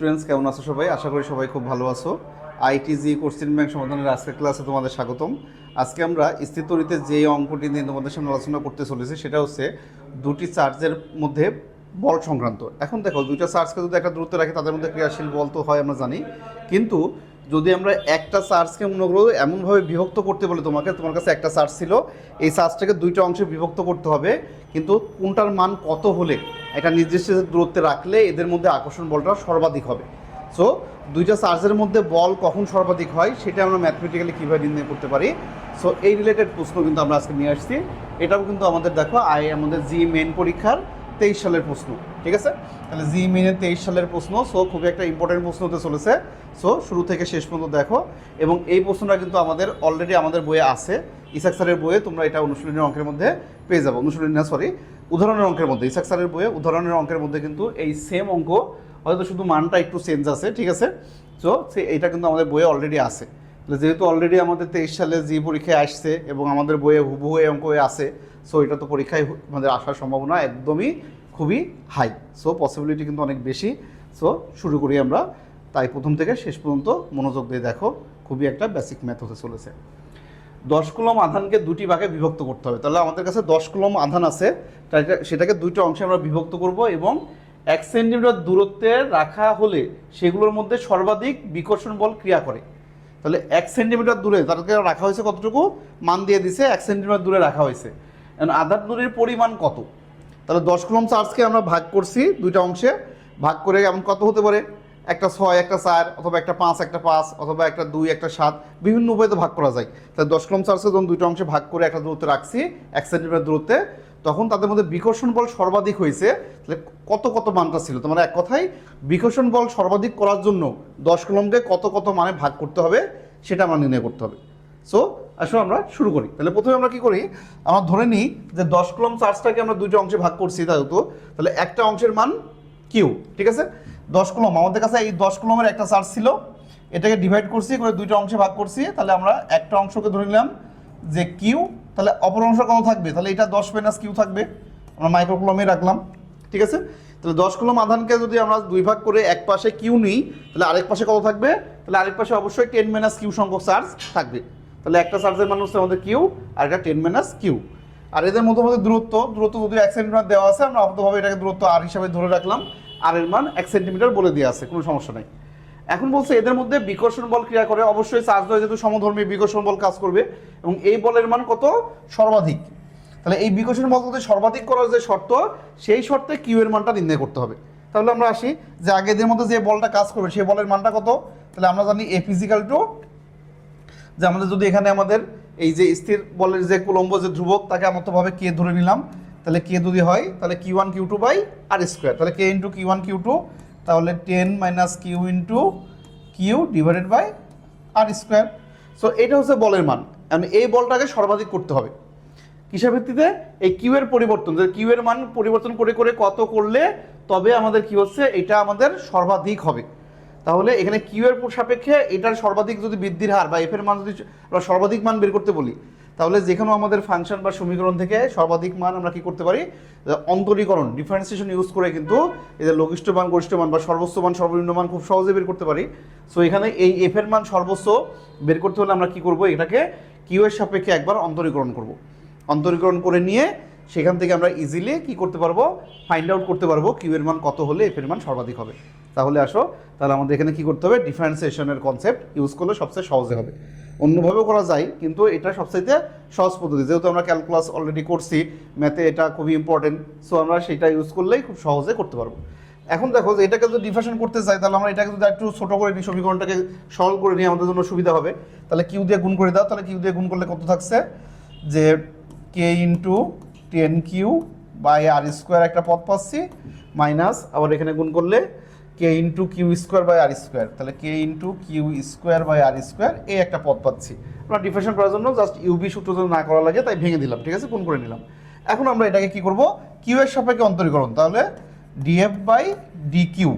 Students কেমন আছো সবাই? আশা করি সবাই খুব ভালো আছো। আইটিজি কোশ্চেন ব্যাংক সমাধানের আজকের ক্লাসে তোমাদের স্বাগতম। আজকে আমরা স্থিতরিতে যে অঙ্কটি নিয়ে তোমাদের সামনে আলোচনা করতে চলেছি, সেটা হচ্ছে দুটি চার্জের মধ্যে বল সংক্রান্ত। এখন দেখো, দুইটা চার্জকে যদি একটা দূরত্বে রাখি, তাদের মধ্যে ক্রিয়াশীল বল তো হয়, আমরা জানি। কিন্তু যদি আমরা একটা চার্জকে মনে করো এমনভাবে বিভক্ত করতে বলে তোমাকে, তোমার কাছে একটা চার্জ ছিল, এই চার্জটাকে দুইটা অংশে বিভক্ত করতে হবে। কিন্তু কোনটার মান কত হলে একটা নির্দিষ্ট দূরত্বে রাখলে এদের মধ্যে আকর্ষণ বলটা সর্বাধিক হবে। সো দুইটা চার্জের মধ্যে বল কখন সর্বাধিক হয়, সেটা আমরা ম্যাথমেটিক্যালি কীভাবে নির্ণয় করতে পারি? সো এই রিলেটেড প্রশ্ন কিন্তু আমরা আজকে নিয়ে আসছি। এটাও কিন্তু আমাদের দেখো আই আমাদের জি মেন পরীক্ষার। তেইশ সালের প্রশ্ন, ঠিক আছে? তাহলে জি মেনের তেইশ সালের প্রশ্ন, সো খুবই একটা ইম্পর্টেন্ট প্রশ্ন হতে চলেছে। সো শুরু থেকে শেষ পর্যন্ত দেখো। এবং এই প্রশ্নটা কিন্তু আমাদের অলরেডি আমাদের বইয়ে আছে। ইসাক স্যারের বইয়ে তোমরা এটা অনুশীলনের অঙ্কের মধ্যে পেয়ে যাব। অনুশীলনী না সরি উদাহরণের অঙ্কের মধ্যে। ইসাক স্যারের বইয়ে উদাহরণের অঙ্কের মধ্যে কিন্তু এই সেম অঙ্ক, হয়তো শুধু মানটা একটু চেঞ্জ আছে, ঠিক আছে? সো সে, এটা কিন্তু আমাদের বইয়ে অলরেডি আছে। যেহেতু অলরেডি আমাদের তেইশ সালে জি পরীক্ষায় আসছে এবং আমাদের বইয়ে হুবহু এই অঙ্ক আছে সো এটা তো পরীক্ষায় আমাদের আসার সম্ভাবনা একদমই খুবই হাই সো পসিবিলিটি কিন্তু অনেক বেশি। সো শুরু করি আমরা। তাই প্রথম থেকে শেষ পর্যন্ত মনোযোগ দিয়ে দেখো, খুবই একটা বেসিক ম্যাথ হতে চলেছে। দশ কুলম আধানকে দুটি ভাগে বিভক্ত করতে হবে। তাহলে আমাদের কাছে দশ কুলম আধান আছে সেটাকে দুইটা অংশে আমরা বিভক্ত করব এবং এক সেন্টিমিটার দূরত্বে রাখা হলে সেগুলোর মধ্যে সর্বাধিক বিকর্ষণ বল ক্রিয়া করে। তাহলে এক সেন্টিমিটার দূরে তাদেরকে রাখা হয়েছে কতটুকু? মান দিয়ে দিছে, এক সেন্টিমিটার দূরে রাখা হয়েছে। আধান দূরের পরিমাণ কত? তাহলে দশ কুলম চার্জকে আমরা ভাগ করছি দুইটা অংশে। ভাগ করে এমন কত হতে পারে? একটা ছয়, একটা চার, অথবা একটা পাঁচ একটা পাঁচ, অথবা একটা দুই, একটা সাত, বিভিন্ন উপায়তে ভাগ করা যায়। তাহলে দশ কুলম চার্জকে যখন দুইটা অংশে ভাগ করে একটা দূরত্বে রাখছি, এক সেন্টিমিটার দূরত্বে তখন তাদের মধ্যে বিকর্ষণ বল সর্বাধিক হয়েছে। তাহলে কত কত মানটা ছিল? তোমার এক কথায় বিকর্ষণ বল সর্বাধিক করার জন্য দশ কলমকে কত কত মানে ভাগ করতে হবে, সেটা আমরা নির্ণয় করতে হবে। সো আসলে আমরা শুরু করি। তাহলে প্রথমে আমরা কি করি? আমরা ধরে নিই যে দশ কলম চার্জটাকে আমরা দুইটা অংশে ভাগ করছি তো? তাহলে একটা অংশের মান কিউ ঠিক আছে? দশ কলম, আমাদের কাছে এই দশ কলমের একটা চার্জ ছিল। এটাকে ডিভাইড করছি, করে দুইটা অংশে ভাগ করছি। তাহলে আমরা একটা অংশকে ধরে নিলাম যে কিউ তাহলে অপর অংশ কত থাকবে? তাহলে এটা দশ মাইনাস কিউ থাকবে। আমরা মাইক্রোকুলমে রাখলাম, ঠিক আছে? তাহলে দশ কুলম আধানকে যদি আমরা দুই ভাগ করে এক পাশে কিউ নিই, তাহলে আরেক পাশে কত থাকবে? তাহলে আরেক পাশে অবশ্যই টেন মাইনাস কিউ সংখ্যক চার্জ থাকবে। তাহলে একটা চার্জের মান হচ্ছে আমাদের কিউ আর একটা টেন মাইনাস কিউ আর এদের মধ্যে মধ্যে দূরত্ব দূরত্ব যদি এক সেন্টিমিটার দেওয়া আছে, আমরা আপাতভাবে এটাকে দূরত্ব আর হিসাবে ধরে রাখলাম। আর এর মান এক সেন্টিমিটার বলে দেওয়া আছে, কোনো সমস্যা নাই। এখন বলছে এদের মধ্যে বিকর্ষণ বল ক্রিয়া করে। অবশ্যই চার্জ হয়ে যেহেতু সমধর্মী বিকর্ষণ বল কাজ করবে। এবং এই বলের মান কত? সর্বাধিক। তাহলে এই বিকর্ষণ বল যদি সর্বাধিক করার যে শর্ত, সেই শর্তে কিউ এর মানটা নির্ণয় করতে হবে। তাহলে আমরা আসি যে আগে এদের মধ্যে যে বলটা কাজ করবে, সেই বলের মানটা কত? তাহলে আমরা জানি এ ফিজিক্যাল টু যে আমাদের যদি এখানে আমাদের এই যে স্থির বলের যে কুলম্ব, যে ধ্রুবক, তাকে আমতভাবে কে ধরে নিলাম। তাহলে কে যদি হয়, তাহলে Q one Q two by R square তাহলে K into Q one Q two তাহলে ten minus Q into Q divided by R square. So এটা হচ্ছে বলের মান। এখন এই বলটাকে সর্বাধিক করতে হবে। কিসের ভিত্তিতে? এই কিউ এর পরিবর্তন। যে কিউ এর মান পরিবর্তন করে করে কত করলে তবে আমাদের কি হচ্ছে? এটা আমাদের সর্বাধিক হবে। তাহলে এখানে কিউ এর সাপেক্ষে এটার সর্বাধিক যদি বৃদ্ধির হার বা এফ এর মান যদি সর্বাধিক মান বের করতে বলি তাহলে যেখানেও আমাদের ফাংশন বা সমীকরণ থেকে সর্বাধিক মান আমরা কি করতে পারি? অন্তরীকরণ ডিফারেন্সিয়েশন ইউজ করে কিন্তু এদের লঘিষ্ঠ মান, গরিষ্ঠ মান বা সর্বোচ্চ মান, সর্বনিম্ন মান খুব সহজে বের করতে পারি। সো এখানে এই এফ এর মান সর্বোচ্চ বের করতে হলে আমরা কি করব? এটাকে কিউ এর সাপেক্ষে একবার অন্তরীকরণ করব। অন্তরীকরণ করে নিয়ে সেখান থেকে আমরা ইজিলি কি করতে পারব? ফাইন্ড আউট করতে পারব কিউ এর মান কত হলে এফ এর মান সর্বাধিক হবে। তাহলে আসো, তাহলে আমাদের এখানে কি করতে হবে? ডিফারেন্সিয়েশনের কনসেপ্ট ইউজ করলে সবচেয়ে সহজে হবে। অন্যভাবেও করা যায়, কিন্তু এটা সবচাইতে সহজ পদ্ধতি। যেহেতু আমরা ক্যালকুলাস অলরেডি করছি ম্যাথে এটা খুবই ইম্পর্টেন্ট সো আমরা সেটা ইউজ করলেই খুব সহজে করতে পারব। এখন দেখো যে এটাকে যদি ডিফারেশন করতে চাই, তাহলে আমরা এটাকে যদি একটু ছোটো করে নিই সমীকরণটাকে সরল করে নিই, আমাদের জন্য সুবিধা হবে। তাহলে কিউ দিয়ে গুণ করে দাও, তাহলে কিউ দিয়ে গুণ করলে কত থাকছে? যে K into ten Q by R square একটা পথ পাচ্ছি মাইনাস আবার এখানে গুণ করলে K into Q square by R square তাহলে K into Q square by R square এই একটা পথ পাচ্ছি। আমরা ডিফারেশন করার জন্য জাস্ট ইউবি সূত্র যদি না করা লাগে, তাই ভেঙে দিলাম, ঠিক আছে? কোন করে নিলাম। এখন আমরা এটাকে কি করব? কিউ এর সাপেক্ষে অন্তরীকরণ। তাহলে ডিএফ বাই ডি কিউ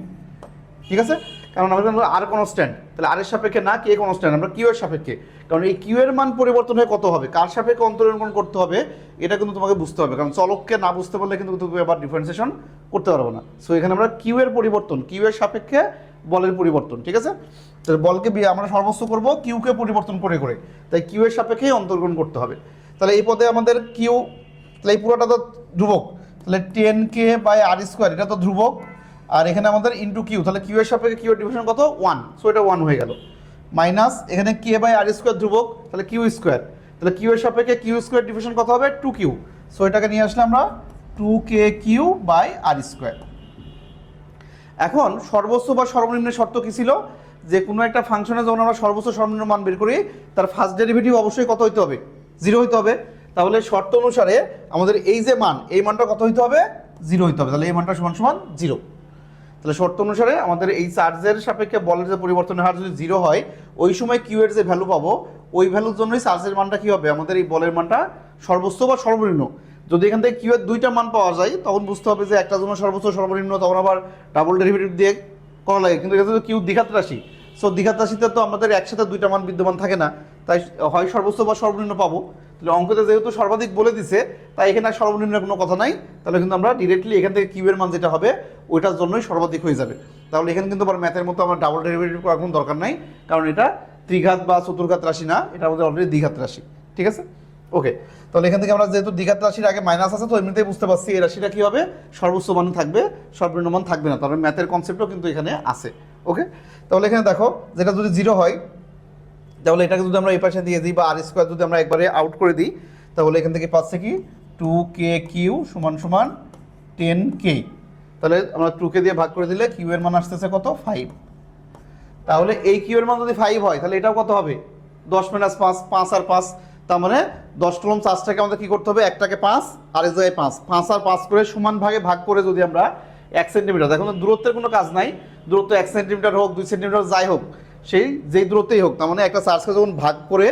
ঠিক আছে? কারণ আমাদের আর কনস্ট্যান্ট তাহলে আর এর সাপেক্ষে না, কে কোনো কনস্ট্যান্ট আমরা কিউ এর সাপেক্ষে। কারণ এই কিউ এর মান পরিবর্তন হয়ে কত হবে? কার সাপেক্ষে অন্তরীকরণ করতে হবে? এটা কিন্তু তোমাকে বুঝতে হবে। কারণ চলককে না বুঝতে পারলে কিন্তু তুমি আবার ডিফারেন্সিয়েশন করতে পারব না। সো এখানে আমরা কিউ এর পরিবর্তন, কিউ এর সাপেক্ষে বলের পরিবর্তন, ঠিক আছে? তো বলকে বি- আমরা সর্বোচ্চ করব কিউকে পরিবর্তন করে করে। তাই কিউ এর সাপেক্ষেই অন্তর্গ্রহণ করতে হবে। তাহলে এই পদে আমাদের কিউ, তাহলে এই পুরোটা তো ধ্রুবক। তাহলে ten K by R square, এটা তো ধ্রুবক। আর এখানে আমাদের ইন্টু কিউ তাহলে কিউ এর সাপেক্ষে কিউ এর ডিভিশন কত? ওয়ান সো এটা ওয়ান হয়ে গেল। মাইনাস এখানে কে বাই আর স্কোয়ার ধ্রুবক। তাহলে কিউ স্কোয়ার তাহলে কিউ এর সাপেক্ষে কিউ স্কোয়ার ডিভিশন কত হবে? টু কিউ সো এটাকে নিয়ে আসলে আমরা two K Q by R square এখন, সর্বোচ্চ বা সর্বনিম্ন শর্ত কি ছিল? যে কোনো একটা ফাংশনে যখন আমরা সর্বোচ্চ, সর্বনিম্ন মান বের করি, তার ফার্স্ট ডেরিভেটিভ অবশ্যই কত হইতে হবে? জিরো হইতে হবে। তাহলে শর্ত অনুসারে আমাদের এই যে মান, এই মানটা কত হইতে হবে? জিরো হইতে হবে। তাহলে এই মানটা সমান সমান জিরো তাহলে শর্ত অনুসারে আমাদের এই চার্জের সাপেক্ষে বলের যে পরিবর্তনের হার যদি জিরো হয়, ওই সময় কিউ এর যে ভ্যালু পাবো, ওই ভ্যালুর জন্যই চার্জের মানটা কি হবে? আমাদের এই বলের মানটা সর্বোচ্চ বা সর্বনিম্ন। যদি এখান থেকে কিউ এর দুইটা মান পাওয়া যায়, তখন বুঝতে হবে যে একটা জন্য সর্বোচ্চ, সর্বনিম্ন, তখন আবার ডাবল ডেরিভেটিভ দিয়ে করা লাগে। কিন্তু এখানে কিউ দ্বিঘাত রাশি সো দ্বিঘাত রাশিতে তো আমাদের একসাথে দুইটা মান বিদ্যমান থাকে না, তাই হয় সর্বোচ্চ বা সর্বনিম্ন পাবো। তাহলে অঙ্কতে যেহেতু সর্বাধিক বলে দিছে, তাই এখানে সর্বনিম্ন কোনো কথা নাই। তাহলে কিন্তু আমরা ডিরেক্টলি এখান থেকে কিউ এর মান যেটা হবে ওইটার জন্যই সর্বাধিক হয়ে যাবে। তাহলে এখানে কিন্তু আবার ম্যাথের মতো আমার ডাবল ডেরিভেটিভ করার কোনো দরকার নাই, কারণ এটা ত্রিঘাত বা চতুর্ঘাত রাশি না, এটা আমাদের অলরেডি দ্বিঘাত রাশি, ঠিক আছে? ওকে তাহলে এখান থেকে আমরা যেহেতু দ্বিঘাত রাশির আগে মাইনাস আছে, তো এমনিতেই বুঝতে পারছি এই রাশিটা কী হবে? সর্বোচ্চ মান থাকবে সর্বনিম্ন মান থাকবে না, তাহলে ম্যাথের কনসেপ্টও কিন্তু এখানে আছে ওকে তাহলে এখানে দেখো, যেটা যদি জিরো হয়, তাহলে এটাকে যদি আমরা এই পাশে দিয়ে দিই বা আর স্কোয়ার যদি আমরা একবারে আউট করে দিই, তাহলে এখান থেকে পাচ্ছে কি? টু কে কিউ সমান সমান টেন কে তাহলে আমরা টুকে দিয়ে ভাগ করে দিলে কিউ এর মান আসতেছে কত? ফাইভ তাহলে এই কিউ এর মান যদি ফাইভ হয়, তাহলে এটাও কত হবে? দশ মাইনাস পাঁচ পাঁচ আর পাঁচ, তার মানে দশ কলম চার্জটাকে আমাদের কি করতে হবে? একটাকে পাঁচ, আর এক জায়গায় পাঁচ। পাঁচ আর পাঁচ করে সমান ভাগে ভাগ করে যদি আমরা এক সেন্টিমিটার দেখুন দূরত্বের কোনো কাজ নাই। দূরত্ব এক সেন্টিমিটার হোক, দুই সেন্টিমিটার যাই হোক, সেই যেই দূরত্বেই হোক, তার মানে একটা চার্জকে যখন ভাগ করে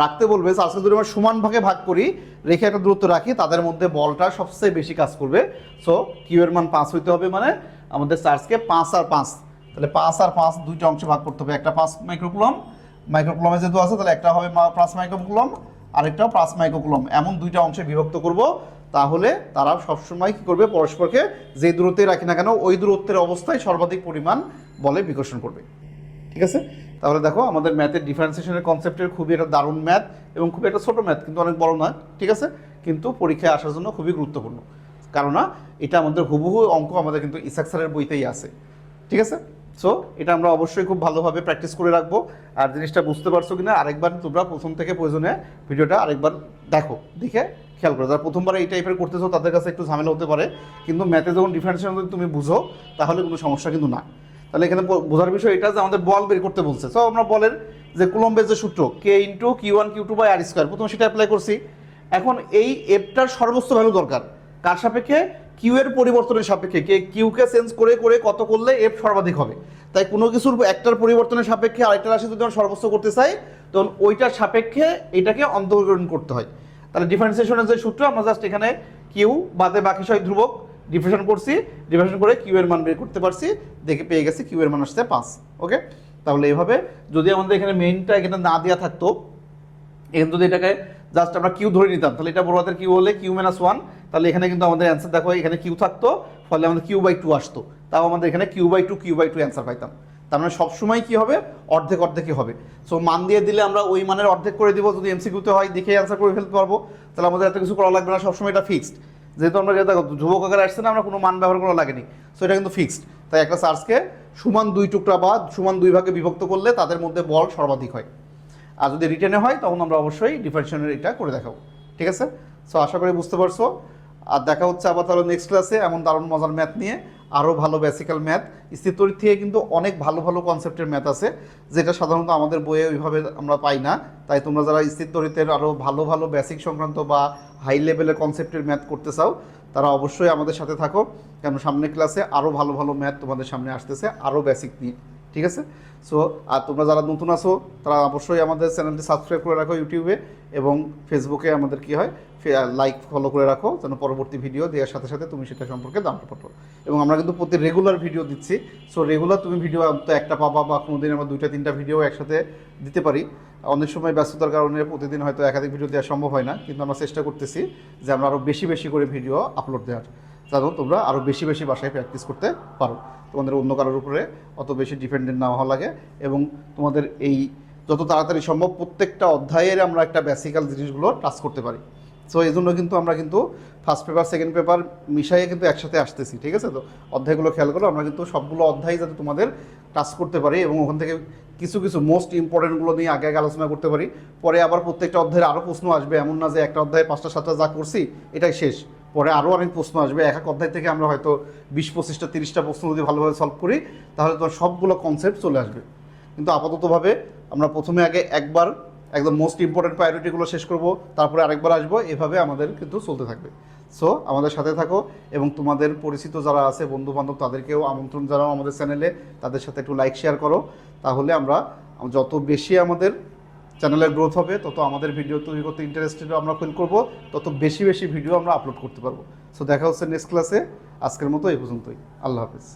রাখতে বলবে চার্জকে যদি আমরা সমান ভাগে ভাগ করি, রেখে একটা দূরত্ব রাখি, তাদের মধ্যে বলটা সবচেয়ে বেশি কাজ করবে। সো কিউ এর মান পাঁচ হইতে হবে মানে আমাদের চার্জকে পাঁচ আর পাঁচ। তাহলে পাঁচ আর পাঁচ দুইটা অংশে ভাগ করতে হবে। একটা পাঁচ মাইক্রোকুলম মাইক্রোকুলমে যেহেতু আছে, তাহলে একটা হবে পাঁচ মাইক্রোকুলম আরেকটাও পাঁচ মাইক্রোকুলম এমন দুইটা অংশে বিভক্ত করব, তাহলে তারা সবসময় কি করবে, পরস্পরকে যে দূরত্বে রাখি না কেন, ওই দূরত্বের অবস্থায় সর্বাধিক পরিমাণ বলে বিকর্ষণ করবে। ঠিক আছে? তাহলে দেখো, আমাদের ম্যাথের ডিফারেন্সিয়েশনের কনসেপ্টের খুবই একটা দারুণ ম্যাথ এবং খুবই একটা ছোট ম্যাথ কিন্তু অনেক বড় নয়, ঠিক আছে? কিন্তু পরীক্ষায় আসার জন্য খুবই গুরুত্বপূর্ণ। কারণ এটা আমাদের হুবহু অঙ্ক আমাদের কিন্তু ইসাক স্যারের বইতেই আছে, ঠিক আছে? সো এটা আমরা অবশ্যই খুব ভালোভাবে প্র্যাকটিস করে রাখব। আর জিনিসটা বুঝতে পারছ কিনা, আরেকবার তোমরা প্রথম থেকে প্রয়োজনে ভিডিওটা আরেকবার দেখো, দেখে খেয়াল করো। যারা প্রথমবার এই টাইপের করতেছো, তাদের কাছে একটু ঝামেলা হতে পারে, কিন্তু ম্যাথে যখন ডিফারেন্সিয়েশন তুমি বুঝো, তাহলে কোনো সমস্যা কিন্তু না। তাহলে এখানে বোঝার বিষয় এটা যে আমাদের বল বের করতে বলছে। সো আমরা বলেন যে কুলম্বের যে সূত্র K into Q one Q two by R square প্রথমে সেটা অ্যাপ্লাই করছি। এখন এই এফটার সর্বোচ্চ ভ্যালু দরকার। কার সাপেক্ষে? কিউ এর পরিবর্তনের সাপেক্ষে। কে কিউকে চেঞ্জ করে করে কত করলে এফ সর্বাধিক হবে? তাই কোনো কিছুর একটার পরিবর্তনের সাপেক্ষে আরেকটা রাশি যদি আমরা সর্বোচ্চ করতে চাই, তখন ওইটার সাপেক্ষে এটাকে অন্তর্গ্রহণ করতে হয়। তাহলে ডিফারেন্সিয়েশনের যে সূত্র, আমরা জাস্ট এখানে কিউ বাদে বাকি সবাই ধ্রুবক ডিফারেন্সিয়েশন করছি ডিফারেন্সিয়েশন করে কিউ এর মান বের করতে পারছি, দেখে পেয়ে গেছি কিউ এর মান আসছে পাঁচ ওকে তাহলে এইভাবে যদি আমাদের এখানে মেইনটা এখানে না দেওয়া থাকতো, এখানে যদি এটাকে জাস্ট আমরা কিউ ধরে নিতাম, তাহলে এটা বড় হাতের কিউ হলে কিউ মাইনাস ওয়ান তাহলে এখানে কিন্তু আমাদের অ্যান্সার দেখো, এখানে কিউ থাকতো, ফলে আমাদের কিউ বাই টু আসতো। তাও আমাদের এখানে Q by two Q by two answer পাইতাম। তার মানে সবসময় কী হবে? অর্ধেক অর্ধেকই হবে। সো মান দিয়ে দিলে আমরা ওই মানের অর্ধেক করে দিব, যদি এমসিকিউতে হয়, দেখে অ্যান্সার করে ফেলতে পারব। তাহলে আমাদের এত কিছু করা লাগবে না, সবসময় এটা ফিক্সড যেহেতু আমরা দেখো যুবক আকারে আসছে না, আমরা কোনো মান ব্যবহার করা লাগেনি সো এটা কিন্তু ফিক্সড তাই একটা চার্জকে সমান দুই টুকরা বা সমান দুই ভাগে বিভক্ত করলে তাদের মধ্যে বল সর্বাধিক হয়। আর যদি রিটার্নে হয়, তখন আমরা অবশ্যই ডিফারেন্সিয়েশনের এটা করে দেখাবো। ঠিক আছে? সো আশা করি বুঝতে পারছ। আর দেখা হচ্ছে আবার তাহলে নেক্সট ক্লাসে এমন দারুণ মজার ম্যাথ নিয়ে আরও ভালো বেসিক্যাল ম্যাথ স্থিতরিত থেকে কিন্তু অনেক ভালো ভালো কনসেপ্টের ম্যাথ আছে, যেটা সাধারণত আমাদের বইয়ে ওইভাবে আমরা পাই না। তাই তোমরা যারা স্থিতরিতের আরও ভালো ভালো বেসিক সংক্রান্ত বা হাই লেভেলের কনসেপ্টের ম্যাথ করতে চাও, তারা অবশ্যই আমাদের সাথে থাকো, কেন সামনের ক্লাসে আরও ভালো ভালো ম্যাথ তোমাদের সামনে আসতেছে আরও বেসিক নিয়ে। ঠিক আছে? সো আর তোমরা যারা নতুন আছো, তারা অবশ্যই আমাদের চ্যানেলটি সাবস্ক্রাইব করে রাখো ইউটিউবে এবং ফেসবুকে আমাদের কি হয়? লাইক ফলো করে রাখো যেন পরবর্তী ভিডিও দেওয়ার সাথে সাথে তুমি সেটা সম্পর্কে জানতে পারো। এবং আমরা কিন্তু প্রতি রেগুলার ভিডিও দিচ্ছি। সো রেগুলার তুমি ভিডিও অন্তত একটা পাবা বা কোনো দিন আমরা দুইটা, তিনটা ভিডিও একসাথে দিতে পারি। অনেক সময় ব্যস্ততার কারণে প্রতিদিন হয়তো একাধিক ভিডিও দেওয়া সম্ভব হয় না। কিন্তু আমরা চেষ্টা করতেছি যে আমরা আরও বেশি বেশি করে ভিডিও আপলোড দেওয়ার। যেন তোমরা আরও বেশি বেশি বাসায় প্র্যাকটিস করতে পারো। তোমাদের অন্য কারোর উপরে অত বেশি ডিপেন্ডেন্ট না হওয়া লাগে এবং তোমাদের এই যত তাড়াতাড়ি সম্ভব প্রত্যেকটা অধ্যায়ের আমরা একটা বেসিক্যাল জিনিসগুলো টাচ করতে পারি। সো এই জন্য কিন্তু আমরা কিন্তু ফার্স্ট পেপার সেকেন্ড পেপার মিশাইয়ে কিন্তু একসাথে আসতেছি, ঠিক আছে তো? অধ্যায়গুলো খেয়াল করো, আমরা কিন্তু সবগুলো অধ্যায় যাতে তোমাদের টাচ করতে পারি এবং ওখান থেকে কিছু কিছু মোস্ট ইম্পর্টেন্টগুলো নিয়ে আগে আগে আলোচনা করতে পারি। পরে আবার প্রত্যেকটা অধ্যায়ের আরও প্রশ্ন আসবে, এমন না যে একটা অধ্যায়ে পাঁচটা, সাতটা যা করছি, এটাই শেষ। পরে আরও অনেক প্রশ্ন আসবে। এক এক অধ্যায় থেকে আমরা হয়তো বিশ, পঁচিশটা, তিরিশটা প্রশ্ন যদি ভালোভাবে সলভ করি, তাহলে তোমার সবগুলো কনসেপ্ট চলে আসবে। কিন্তু আপাততভাবে আমরা প্রথমে আগে একবার একদম মোস্ট ইম্পর্টেন্ট প্রায়োরিটিগুলো শেষ করব, তারপরে আরেকবার আসব, এভাবে আমাদের কিন্তু চলতে থাকবে। সো আমাদের সাথে থাকো এবং তোমাদের পরিচিত যারা আছে বন্ধু বান্ধব তাদেরকেও আমন্ত্রণ জানাও আমাদের চ্যানেলে তাদের সাথে একটু লাইক শেয়ার করো। তাহলে আমরা যত বেশি আমাদের চ্যানেলের গ্রোথ হবে, তত আমাদের ভিডিও তৈরি করতে ইন্টারেস্টেড আমরা ফিল করব, তত বেশি বেশি ভিডিও আমরা আপলোড করতে পারব। সো দেখা হচ্ছে নেক্সট ক্লাসে আজকের মতো এই পর্যন্তই। আল্লাহ হাফিজ।